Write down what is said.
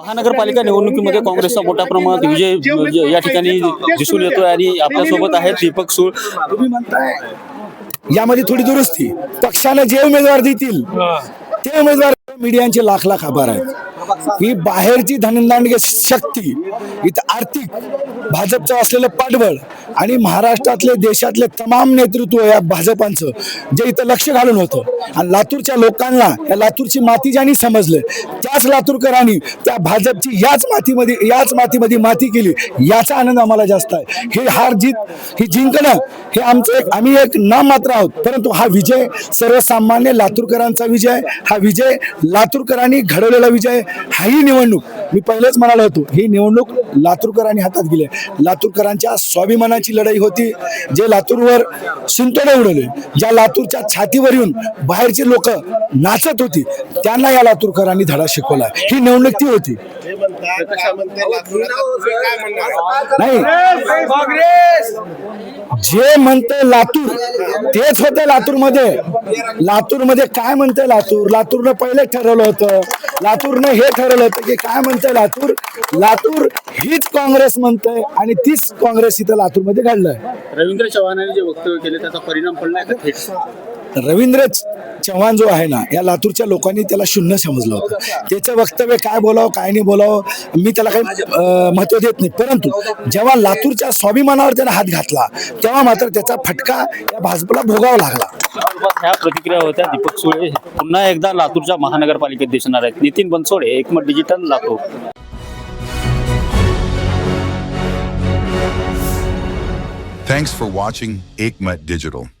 महानगरपालिका निवडणुकीमध्ये काँग्रेसचा मोठ्या प्रमाणात विजय म्हणजे या ठिकाणी दिसून येतोय आणि आपल्यासोबत आहेत दीपक सूळ. तुम्ही म्हणताय यामध्ये थोडी दुरुस्ती. पक्षाने जे उमेदवार देतील ते उमेदवार मीडियांचे लाख लाख आभार आहेत. ही बाहेरची धनदांडगे शक्ती इथं आर्थिक भाजपचं असलेलं पाठबळ आणि महाराष्ट्रातले देशातले तमाम नेतृत्व या भाजपांचं जे इथं लक्ष घालून होतं. आणि लातूरच्या लोकांना या लातूरची माती ज्यांनी समजलं त्याच लातूरकरांनी त्या भाजपची याच मातीमध्ये याच मातीमध्ये माती केली याचा आनंद आम्हाला जास्त आहे. हे हार जीत ही जिंकणं हे आमचं एक आम्ही एक नाम मात्र आहोत. परंतु हा विजय सर्वसामान्य लातूरकरांचा विजय हा विजय लातूरकरांनी घडवलेला विजय हाही निवडणूक. मी पहिलेच म्हणालो होतो ही निवडणूक लातूरकरांनी हातात गेली लातूरकरांच्या स्वाभिमानाची लढाई होती जे लातूरवर शिंतोडे उडवले ज्या लातूरच्या छातीवर येऊन बाहेरचे लोक नाचत होती त्यांना या लातूरकरांनी धडा शिकवला ही निवडणूक ती होती. नाही. जे म्हणते लातूर तेच होते लातूरमध्ये. लातूरमध्ये काय म्हणते लातूर? लातूरनं पहिले ठरवलं होतं लातूरनं हे ठरवलं होतं की काय म्हणतंय लातूर? लातूर हीच काँग्रेस म्हणतंय आणि तीच काँग्रेस इथं लातूरमध्ये घडलंय. रवींद्र चव्हाणांनी जे वक्तव्य केले त्याचा परिणाम पडला का थेट? रवींद्र चव्हाण जो आहे ना या लातूरच्या लोकांनी त्याला शून्य समजलं होतं. त्याचं वक्तव्य काय बोलावं काय नाही बोलावं मी त्याला काही अं, महत्त्व देत नाही. परंतु जेव्हा लातूरच्या स्वाभिमानावर त्याने हात घातला तेव्हा मात्र त्याचा फटका या भाजपला भोगावा लागला. ह्या प्रतिक्रिया होत्या दीपक सुळे. पुन्हा एकदा लातूरच्या महानगरपालिकेत दिसणार आहेत. Nitin Bansode Ekmat digital Latur. Thanks for watching Aikmat Digital.